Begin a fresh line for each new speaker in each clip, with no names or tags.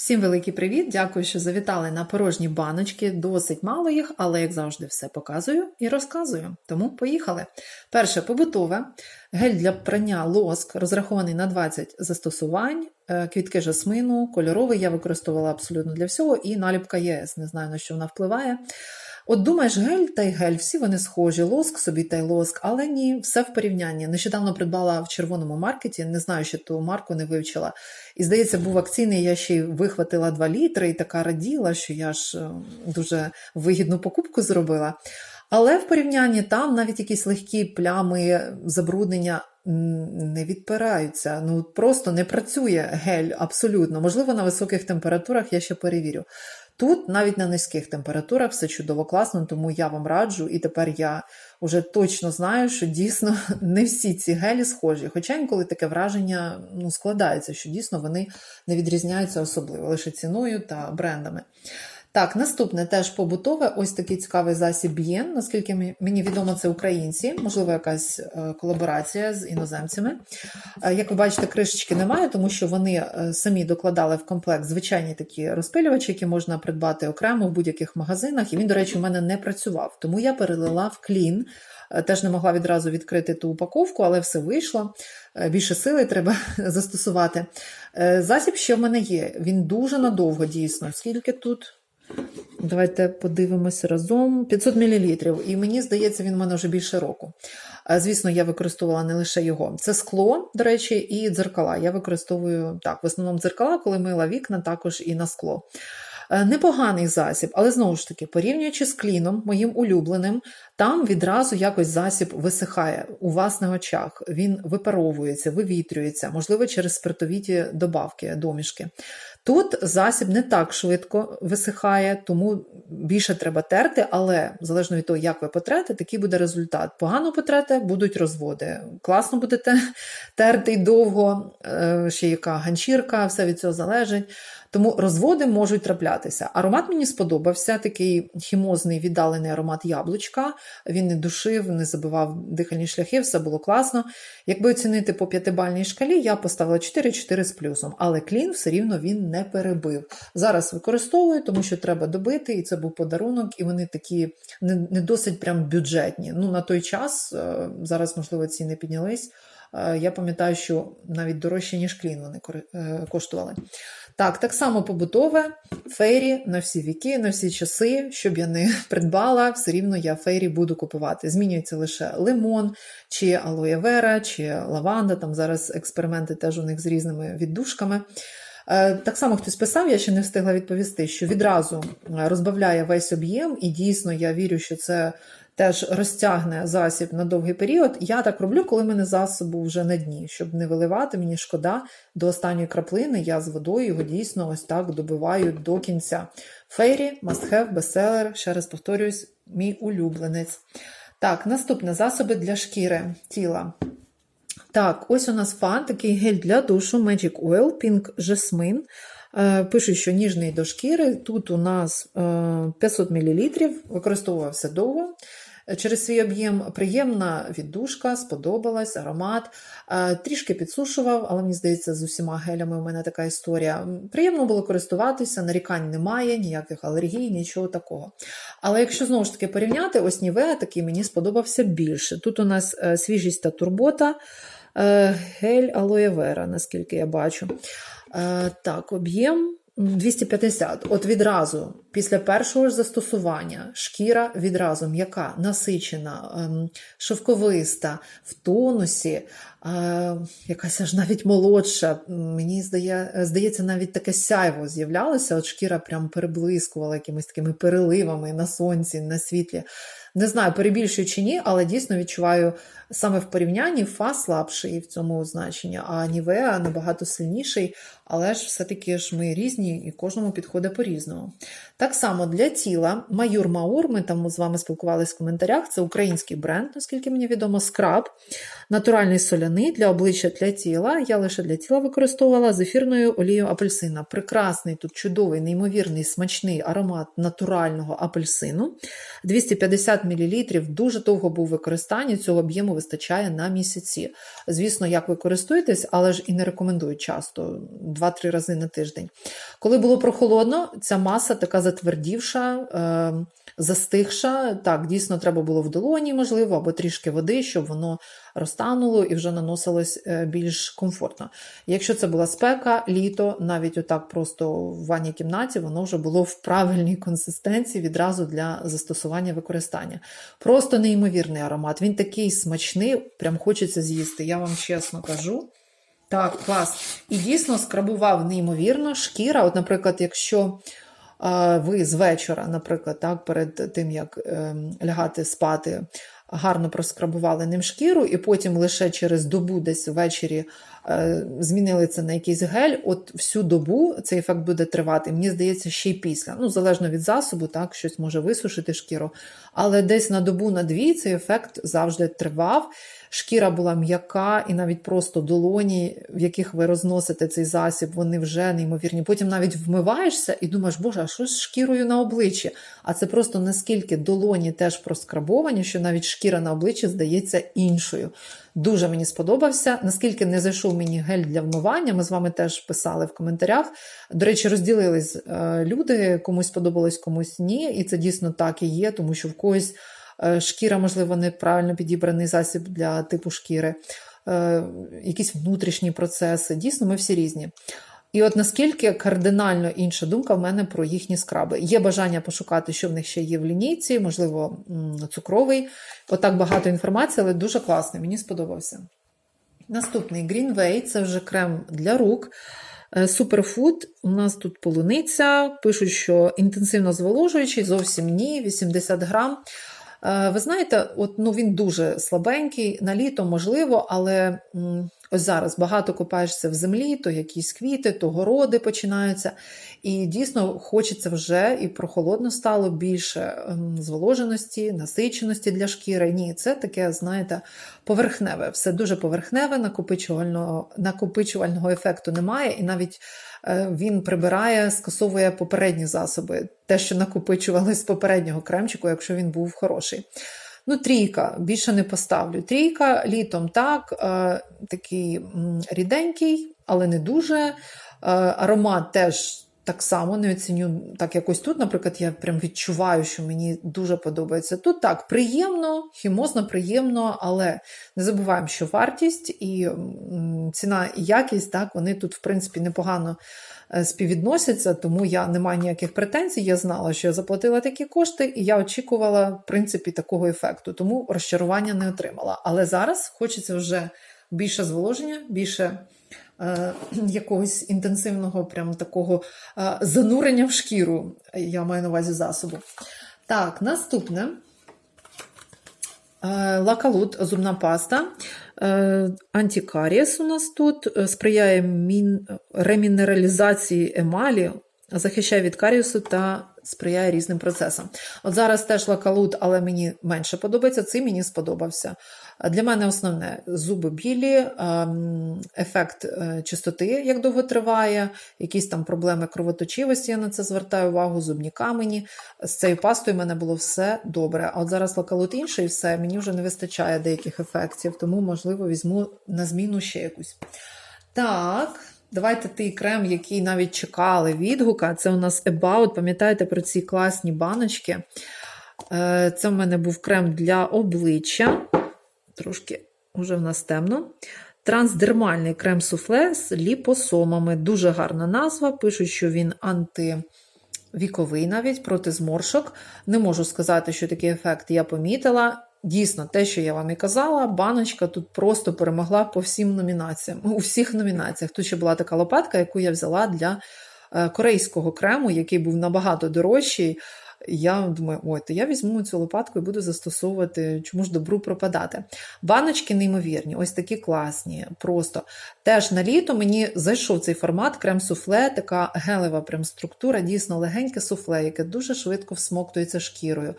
Всім великий привіт! Дякую, що завітали на порожні баночки. Досить мало їх, але як завжди, все показую і розказую. Тому поїхали. Перше побутове гель для прання лоск, розрахований на 20 застосувань, е, квітки жасмину, кольоровий я використовувала абсолютно для всього, і наліпка ЄС. Не знаю на що вона впливає. От думаєш, гель та й гель, всі вони схожі, лоск собі та й лоск, але ні, все в порівнянні. Нещодавно придбала в червоному маркеті, не знаю, що ту марку не вивчила. І здається, був акційний, я ще й вихватила 2 літри і така раділа, що я ж е, дуже вигідну покупку зробила. Але в порівнянні там навіть якісь легкі плями забруднення не відпираються. Ну просто не працює гель абсолютно. Можливо, на високих температурах я ще перевірю. Тут навіть на низьких температурах все чудово класно, тому я вам раджу, і тепер я вже точно знаю, що дійсно не всі ці гелі схожі. Хоча інколи таке враження ну, складається, що дійсно вони не відрізняються особливо лише ціною та брендами. Так, наступне теж побутове, ось такий цікавий засіб Б'єн. Наскільки мені- відомо, це українці, можливо, якась е, колаборація з іноземцями. Е, Як ви бачите, кришечки немає, тому що вони е, самі докладали в комплект звичайні такі розпилювачі, які можна придбати окремо в будь-яких магазинах. І він, до речі, у мене не працював. Тому я перелила в клін. Теж не могла відразу відкрити ту упаковку, але все вийшло. Більше сили треба застосувати. Засіб ще в мене є. Він дуже надовго дійсно. Скільки тут? Давайте подивимося разом. 500 мл. І мені здається, він в мене вже більше року. Звісно, я використовувала не лише його. Це скло, до речі, і дзеркала. Я використовую так, в основному дзеркала, коли мила вікна, також і на скло. Е, Непоганий засіб, але знову ж таки, порівнюючи з кліном, моїм улюбленим, там відразу якось засіб висихає у вас на очах. Він випаровується, вивітрюється, можливо, через спиртовіті добавки, домішки. Тут засіб не так швидко висихає, тому більше треба терти, але залежно від того, як ви потрете, такий буде результат. Погано потрете, будуть розводи. Класно будете терти й довго, е, ще яка ганчірка, все від цього залежить. Тому розводи можуть траплятися. Аромат мені сподобався, такий хімозний віддалений аромат яблучка. Він не душив, не забивав дихальні шляхи, все було класно. Якби оцінити по п'ятибальній шкалі, я поставила 4-4 з плюсом, але клін все рівно він не перебив. Зараз використовую, тому що треба добити, і це був подарунок, і вони такі не, досить прям бюджетні. Ну, на той час, е, зараз, можливо, ціни піднялись. Е, Я пам'ятаю, що навіть дорожче, ніж клін вони е, коштували. Так, так само побутове, фейрі на всі віки, на всі часи, щоб я не придбала, все рівно я фейрі буду купувати. Змінюється лише лимон, чи алоє вера, чи лаванда. Там зараз експерименти теж у них з різними віддушками. Е, Так само хтось писав, я ще не встигла відповісти, що відразу розбавляє весь об'єм, і дійсно я вірю, що це теж розтягне засіб на довгий період. Я так роблю, коли в мене засобу вже на дні, щоб не виливати, мені шкода до останньої краплини. Я з водою його дійсно ось так добиваю до кінця. Фейрі, have, бестселер, ще раз повторюсь, мій улюбленець. Так, наступне засоби для шкіри тіла. Так, ось у нас фан, такий гель для душу Magic Oil, Pink Jasmine. Е, Пишуть, що ніжний до шкіри. Тут у нас е, 500 мл, використовувався довго. Е, Через свій об'єм приємна віддушка, сподобалась, аромат. Е, Трішки підсушував, але мені здається, з усіма гелями у мене така історія. Приємно було користуватися, нарікань немає, ніяких алергій, нічого такого. Але якщо знову ж таки порівняти, ось Нівеа такий мені сподобався більше. Тут у нас е, свіжість та турбота, е, гель алоє вера, наскільки я бачу. Е, Так, об'єм 250. От відразу, після першого ж застосування, шкіра відразу м'яка, насичена, ем, шовковиста, в тонусі, е, якась аж навіть молодша. Мені здає, здається, навіть таке сяйво з'являлося, от шкіра прям переблискувала якимись такими переливами на сонці, на світлі. Не знаю, перебільшую чи ні, але дійсно відчуваю саме в порівнянні фа слабший в цьому значенні, а Нівеа набагато сильніший, але ж все-таки ж ми різні і кожному підходить по-різному. Так само для тіла Маюр Маур, ми там з вами спілкувалися в коментарях, це український бренд, наскільки мені відомо, скраб, натуральний соляний для обличчя для тіла. Я лише для тіла використовувала з ефірною олією апельсина. Прекрасний, тут чудовий, неймовірний, смачний аромат натурального апельсину. 250 мл, дуже довго був використання, цього об'єму вистачає на місяці. Звісно, як ви користуєтесь, але ж і не рекомендую часто. 2-3 рази на тиждень. Коли було прохолодно, ця маса така затвердівша, е, застигша. Так, дійсно, треба було в долоні, можливо, або трішки води, щоб воно розтануло і вже наносилось е, більш комфортно. Якщо це була спека, літо, навіть отак просто в ванній кімнаті, воно вже було в правильній консистенції відразу для застосування використання. Просто неймовірний аромат. Він такий смачний, прям хочеться з'їсти. Я вам чесно кажу. Так, клас. І дійсно скрабував неймовірно шкіра. От, наприклад, якщо ви з вечора, наприклад, так, перед тим, як е, лягати спати, гарно проскрабували ним шкіру, і потім лише через добу десь ввечері змінили це на якийсь гель, от всю добу цей ефект буде тривати. Мені здається, ще й після. Ну, залежно від засобу, так, щось може висушити шкіру. Але десь на добу, на дві цей ефект завжди тривав. Шкіра була м'яка, і навіть просто долоні, в яких ви розносите цей засіб, вони вже неймовірні. Потім навіть вмиваєшся і думаєш, боже, а що з шкірою на обличчі? А це просто наскільки долоні теж проскрабовані, що навіть шкіра на обличчі здається іншою. Дуже мені сподобався. Наскільки не зайшов мені гель для вмивання, ми з вами теж писали в коментарях. До речі, розділились е, люди, комусь сподобалось, комусь ні. І це дійсно так і є, тому що в когось е, шкіра, можливо, неправильно підібраний засіб для типу шкіри, е, якісь внутрішні процеси. Дійсно, ми всі різні. І от наскільки кардинально інша думка в мене про їхні скраби. Є бажання пошукати, що в них ще є в лінійці, можливо, цукровий. Отак багато інформації, але дуже класний, мені сподобався. Наступний Greenway це вже крем для рук. Суперфуд. У нас тут полуниця. Пишуть, що інтенсивно зволожуючий, зовсім ні, 80 грам. Ви знаєте, от, ну, він дуже слабенький, на літо можливо, але ось зараз багато копаєшся в землі, то якісь квіти, то городи починаються. І дійсно хочеться вже і прохолодно стало більше зволоженості, насиченості для шкіри. Ні, це таке, знаєте, поверхневе. Все дуже поверхневе, накопичувального, накопичувального ефекту немає, і навіть він прибирає, скасовує попередні засоби, те, що накопичували з попереднього кремчику, якщо він був хороший. Ну, трійка, більше не поставлю. Трійка літом так, е, такий ріденький, але не дуже. Е, аромат теж так само не оціню так якось тут, наприклад, я прям відчуваю, що мені дуже подобається. Тут так, приємно, хімозно приємно, але не забуваємо, що вартість і ціна і якість, так, вони тут, в принципі, непогано е, співвідносяться, тому я не маю ніяких претензій. Я знала, що я заплатила такі кошти, і я очікувала, в принципі, такого ефекту, тому розчарування не отримала. Але зараз хочеться вже більше зволоження, більше. Е, якогось інтенсивного, прям такого е, занурення в шкіру, я маю на увазі засобу. Так, наступне е, лакалут, зубна паста. Антикаріс у нас тут сприяє мін... ремінералізації емалі, захищає від каріусу та сприяє різним процесам. От зараз теж лакалут, але мені менше подобається. Цей мені сподобався. Для мене основне зуби білі, ем, ефект е, чистоти, як довго триває, якісь там проблеми кровоточивості, я на це звертаю увагу, зубні камені. З цією пастою в мене було все добре. А от зараз лакалут інший, все, мені вже не вистачає деяких ефектів, тому, можливо, візьму на зміну ще якусь. Так. Давайте той крем, який навіть чекали відгука. Це у нас About. Пам'ятаєте про ці класні баночки? Е, це в мене був крем для обличчя. Трошки вже в нас темно. Трансдермальний крем суфле з ліпосомами. Дуже гарна назва. Пишуть, що він антивіковий навіть проти зморшок. Не можу сказати, що такий ефект я помітила. Дійсно, те, що я вам і казала, баночка тут просто перемогла по всім номінаціям. У всіх номінаціях. Тут ще була така лопатка, яку я взяла для е, корейського крему, який був набагато дорожчий я думаю, ой, то я візьму цю лопатку і буду застосовувати, чому ж добру пропадати. Баночки неймовірні, ось такі класні. Просто теж на літо мені зайшов цей формат крем-суфле, така гелева прям структура, дійсно легеньке суфле, яке дуже швидко всмоктується шкірою.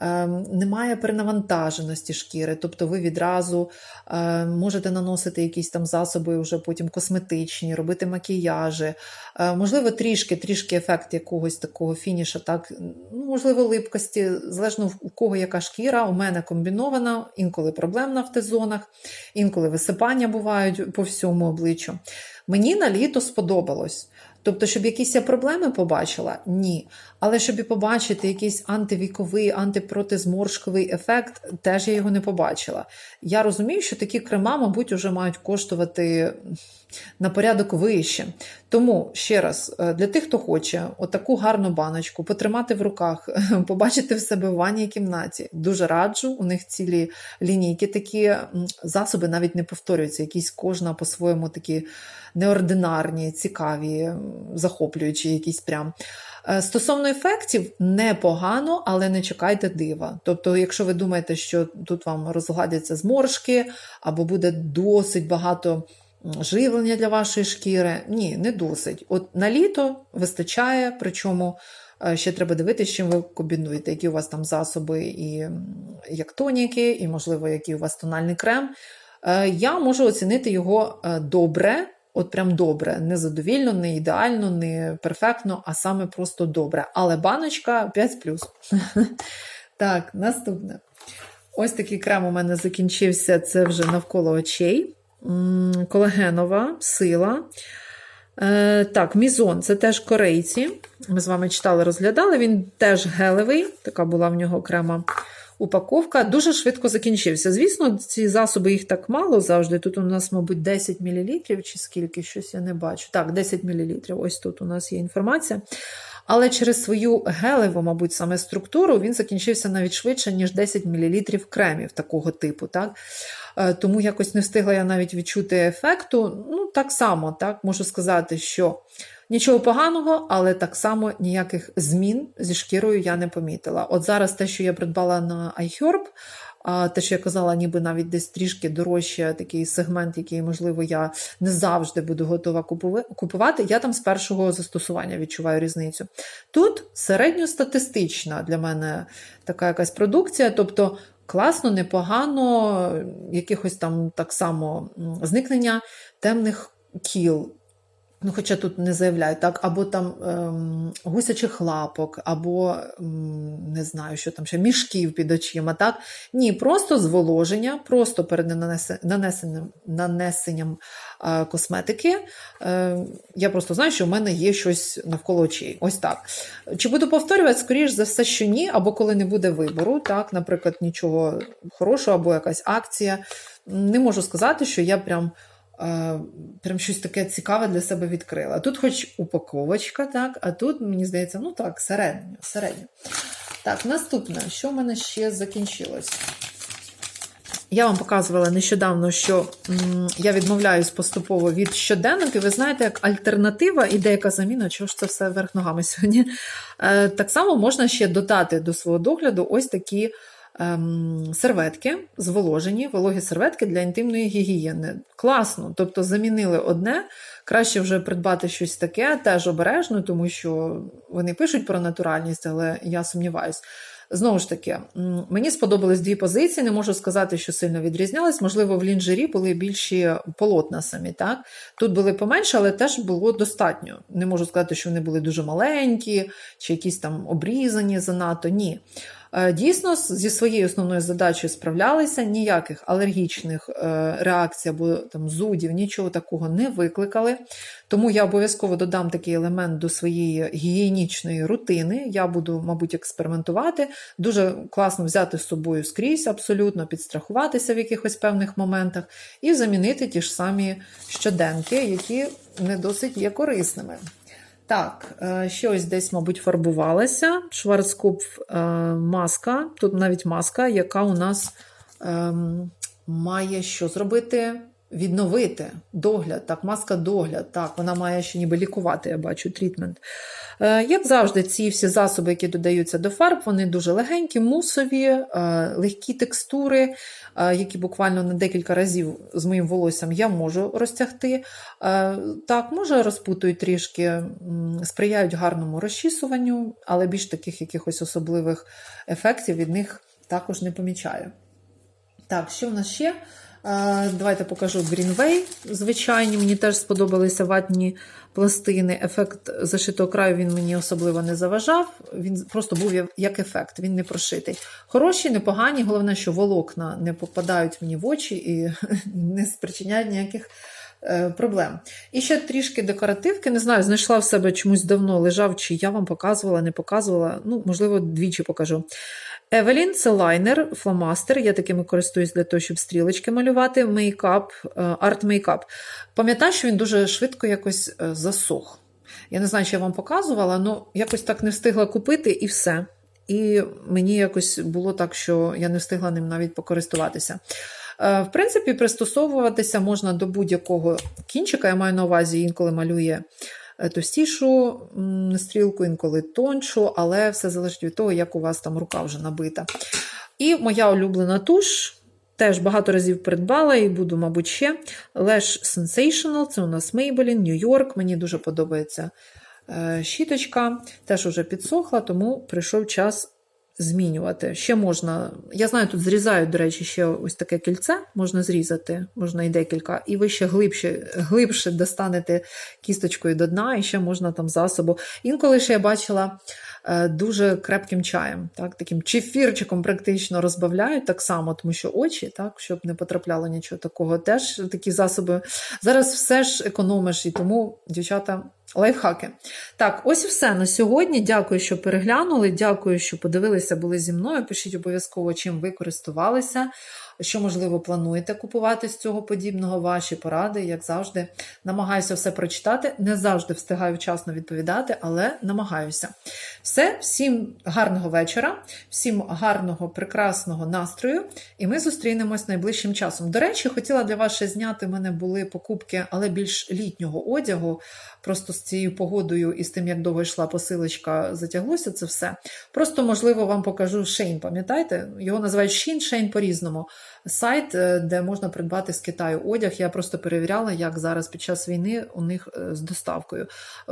Ем, немає перенавантаженості шкіри, тобто ви відразу ем, можете наносити якісь там засоби, вже потім косметичні, робити макіяжі. Ем, можливо, трішки трішки ефект якогось такого фініша так, ну, можливо, липкості, залежно у кого яка шкіра, у мене комбінована, інколи проблемна в Т-зонах, інколи висипання бувають по всьому обличчю. Мені на літо сподобалось. Тобто, щоб якісь я проблеми побачила? Ні. Але щоб побачити якийсь антивіковий, антипротизморшковий ефект, теж я його не побачила. Я розумію, що такі крема, мабуть, вже мають коштувати на порядок вище. Тому ще раз, е, для тих, хто хоче отаку гарну баночку потримати в руках, побачити в себе в ванній кімнаті, дуже раджу. У них цілі лінійки такі засоби навіть не повторюються, якісь кожна по-своєму такі неординарні, цікаві, захоплюючі, якісь прям. Е, Стосовно ефектів, непогано, але не чекайте дива. Тобто, якщо ви думаєте, що тут вам розгладяться зморшки, або буде досить багато живлення для вашої шкіри, ні, не досить. От на літо вистачає, причому е, ще треба дивитися, чим ви комбінуєте, які у вас там засоби, і як тоніки, і, можливо, який у вас тональний крем. Е, Я можу оцінити його е, добре. От прям добре, не задовільно, не ідеально, не перфектно, а саме просто добре. Але баночка 5 Так, наступне. Ось такий крем у мене закінчився. Це вже навколо очей. Колагенова сила. Е, так, мізон це теж корейці. Ми з вами читали, розглядали. Він теж гелевий, така була в нього окрема упаковка. Дуже швидко закінчився. Звісно, ці засоби їх так мало завжди. Тут у нас, мабуть, 10 мл чи скільки, щось я не бачу. Так, 10 мл. Ось тут у нас є інформація. Але через свою гелеву, мабуть, саме структуру, він закінчився навіть швидше, ніж 10 мл кремів такого типу. Так? Е, Тому якось не встигла я навіть відчути ефекту. Ну, так само, так, можу сказати, що нічого поганого, але так само ніяких змін зі шкірою я не помітила. От зараз те, що я придбала на iHerb, те, що я казала, ніби навіть десь трішки дорожче такий сегмент, який, можливо, я не завжди буду готова купувати, я там з першого застосування відчуваю різницю. Тут середньостатистична для мене така якась продукція, тобто класно, непогано, якихось там так само зникнення темних кіл. Ну, хоча тут не заявляють, так, або там ем, гусячих лапок, або ем, не знаю, що там ще мішків під очима. так. Ні, просто зволоження, просто перед нанесенням, нанесенням е, косметики. Е, я просто знаю, що в мене є щось навколо очей. Ось так. Чи буду повторювати? Скоріш за все, що ні, або коли не буде вибору, так, наприклад, нічого хорошого, або якась акція. Не можу сказати, що я прям. Е, Прям щось таке цікаве для себе відкрила. Тут хоч упаковочка, так, а тут, мені здається, ну так, середньо. середньо. Так, наступне, що в мене ще закінчилось? Я вам показувала нещодавно, що м, я відмовляюсь поступово від щоденників. Ви знаєте, як альтернатива і деяка заміна, чого ж це все вверх ногами сьогодні. Е, так само можна ще додати до свого догляду ось такі ем, серветки, зволожені, вологі серветки для інтимної гігієни. Класно. Тобто замінили одне. Краще вже придбати щось таке, теж обережно, тому що вони пишуть про натуральність, але я сумніваюсь. Знову ж таки, мені сподобались дві позиції. Не можу сказати, що сильно відрізнялись. Можливо, в лінжері були більші полотна самі. Так тут були поменше, але теж було достатньо. Не можу сказати, що вони були дуже маленькі чи якісь там обрізані занадто. Ні. Е, Дійсно, зі своєю основною задачею справлялися, ніяких алергічних е, реакцій або там зудів, нічого такого не викликали. Тому я обов'язково додам такий елемент до своєї гігієнічної рутини. Я буду, мабуть, експериментувати. Дуже класно взяти з собою скрізь, абсолютно підстрахуватися в якихось певних моментах і замінити ті ж самі щоденки, які не досить є корисними. Так, е, щось десь, мабуть, фарбувалася. Шварцкоп е, маска. Тут навіть маска, яка у нас ем, має що зробити? Відновити догляд, так, маска догляд, так, вона має ще ніби лікувати, я бачу, трітмент. Е, як завжди, ці всі засоби, які додаються до фарб, вони дуже легенькі, мусові, е, легкі текстури, е, які буквально на декілька разів з моїм волоссям я можу розтягти. Так, може, розпутують трішки, сприяють гарному розчісуванню, але більш таких якихось особливих ефектів від них також не помічаю. Так, що в нас ще? Давайте покажу Greenway. Звичайні, мені теж сподобалися ватні пластини. Ефект зашитого краю він мені особливо не заважав. Він просто був як- як ефект, він не прошитий. Хороші, непогані. Головне, що волокна не попадають мені в очі і не спричиняють ніяких е, проблем. І ще трішки декоративки. Не знаю, знайшла в себе чомусь давно лежав, чи я вам показувала, не показувала. Ну, можливо, двічі покажу. Евелін це лайнер, фломастер. Я такими користуюсь для того, щоб стрілочки малювати. Мейкап, е, арт-мейкап. Пам'ятаю, що він дуже швидко якось е, засох. Я не знаю, чи я вам показувала, але якось так не встигла купити і все. І мені якось було так, що я не встигла ним навіть покористуватися. Е, В принципі, пристосовуватися можна до будь-якого кінчика. Я маю на увазі, інколи малює товстішу стрілку, інколи тоншу, але все залежить від того, як у вас там рука вже набита. І моя улюблена туш. Теж багато разів придбала і буду, мабуть, ще. Lash Sensational, це у нас Maybelline, York. Мені дуже подобається е, щіточка. Теж уже підсохла, тому прийшов час змінювати. Ще можна, я знаю, тут зрізають, до речі, ще ось таке кільце, можна зрізати, можна і декілька, і ви ще глибше, глибше достанете кісточкою до дна, і ще можна там засобу. Інколи ще я бачила е, дуже крепким чаєм, так, таким чефірчиком практично розбавляють так само, тому що очі, так, щоб не потрапляло нічого такого, теж такі засоби. Зараз все ж економиш, і тому, дівчата, лайфхаки. Так, ось і все на сьогодні. Дякую, що переглянули. Дякую, що подивилися, були зі мною. Пишіть обов'язково, чим ви користувалися. Що, можливо, плануєте купувати з цього подібного, ваші поради, як завжди, намагаюся все прочитати. Не завжди встигаю вчасно відповідати, але намагаюся. Все, всім гарного вечора, всім гарного, прекрасного настрою, і ми зустрінемось найближчим часом. До речі, хотіла для вас ще зняти в мене були покупки, але більш літнього одягу. Просто з цією погодою і з тим, як довго йшла посилочка, затяглося це все. Просто, можливо, вам покажу Шейн, пам'ятаєте? Його називають Шін, Шейн по-різному. Сайт, е, де можна придбати з Китаю одяг. Я просто перевіряла, як зараз під час війни у них е, з доставкою.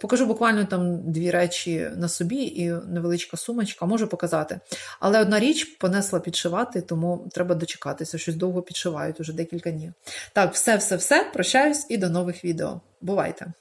Покажу буквально там дві речі на собі і невеличка сумочка, можу показати. Але одна річ понесла підшивати, тому треба дочекатися. Щось довго підшивають уже декілька днів. Так, все, все, все. Прощаюсь і до нових відео. Бувайте!